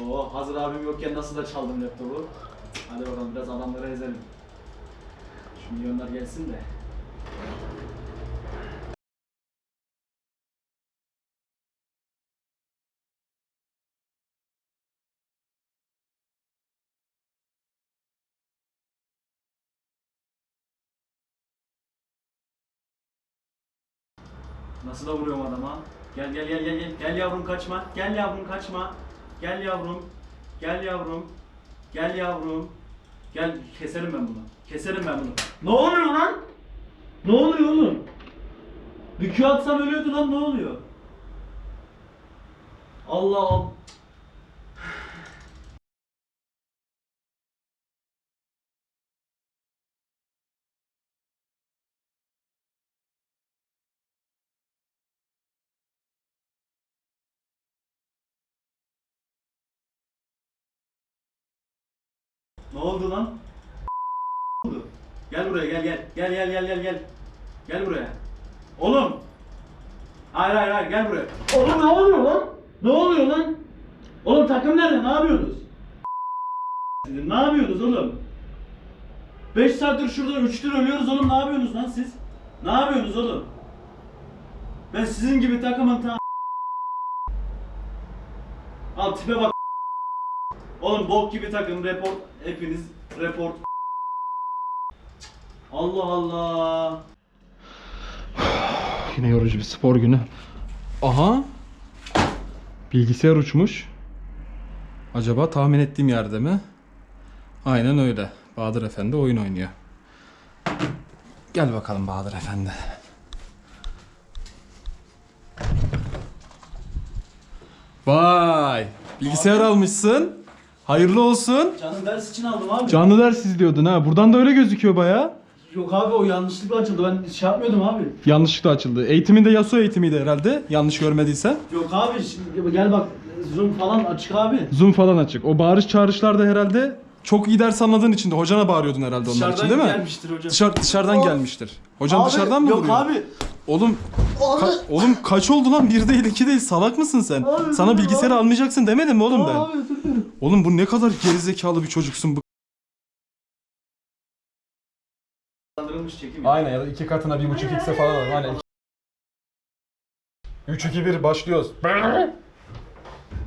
Oo hazır abim yokken nasıl da çaldım laptopu. Hadi bakalım biraz adamları ezelim. Şu milyonlar gelsin de. Nasıl da vuruyorum adama? Gel gel gel gel gel. Gel yavrum kaçma. Gel yavrum kaçma. Gel yavrum. Gel yavrum. Gel yavrum. Gel keserim ben bunu. Keserim ben bunu. Ne oluyor lan? Ne oluyor oğlum? Bir Q atsam ölüyordu lan ne oluyor? Allah Allah. Ne oldu lan? Oldu? Gel buraya gel gel. Gel gel gel gel gel. Gel buraya. Oğlum. Hayır hayır hayır gel buraya. Oğlum ne oluyor lan? Ne oluyor lan? Oğlum takım nerede? Ne yapıyorsunuz? Sizin ne yapıyorsunuz oğlum? 5 saattir şurada 3 lira ölüyoruz oğlum ne yapıyorsunuz lan siz? Ne yapıyorsunuz oğlum? Ben sizin gibi takımın ta... Al tipe bak. Oğlum bok gibi takım report hepiniz report. Allah Allah. Yine yorucu bir spor günü. Aha. Bilgisayar uçmuş. Acaba tahmin ettiğim yerde mi? Aynen öyle. Bahadır Efendi oyun oynuyor. Gel bakalım Bahadır Efendi. Vay! Bilgisayar almışsın. Hayırlı olsun. Canım ders için aldım abi. Canlı ders izliyordun ha. Buradan da öyle gözüküyor baya. Yok abi o yanlışlıkla açıldı. Ben şey yapmıyordum abi. Yanlışlıkla açıldı. Eğitimin de Yasuo eğitimiydi herhalde. Yanlış görmediysen. Yok abi şimdi gel bak zoom falan açık abi. Zoom falan açık. O bağırış çağrışlarda herhalde çok iyi ders anladığın için de hocana bağırıyordun herhalde onlar için değil mi? gelmiştir hocam. Dışarı, dışarıdan gelmiştir. Hocam Abi, dışarıdan mı yok vuruyor? abi. Oğlum ka- oğlum kaç oldu lan? Bir değil iki değil. Salak mısın sen? Abi, Sana bilgisayarı abi. almayacaksın demedim mi oğlum ben? Abi. Oğlum bu ne kadar gerizekalı bir çocuksun bu. Aynen ya da iki katına bir buçuk x'e falan Aynen. 3 2 1 başlıyoruz.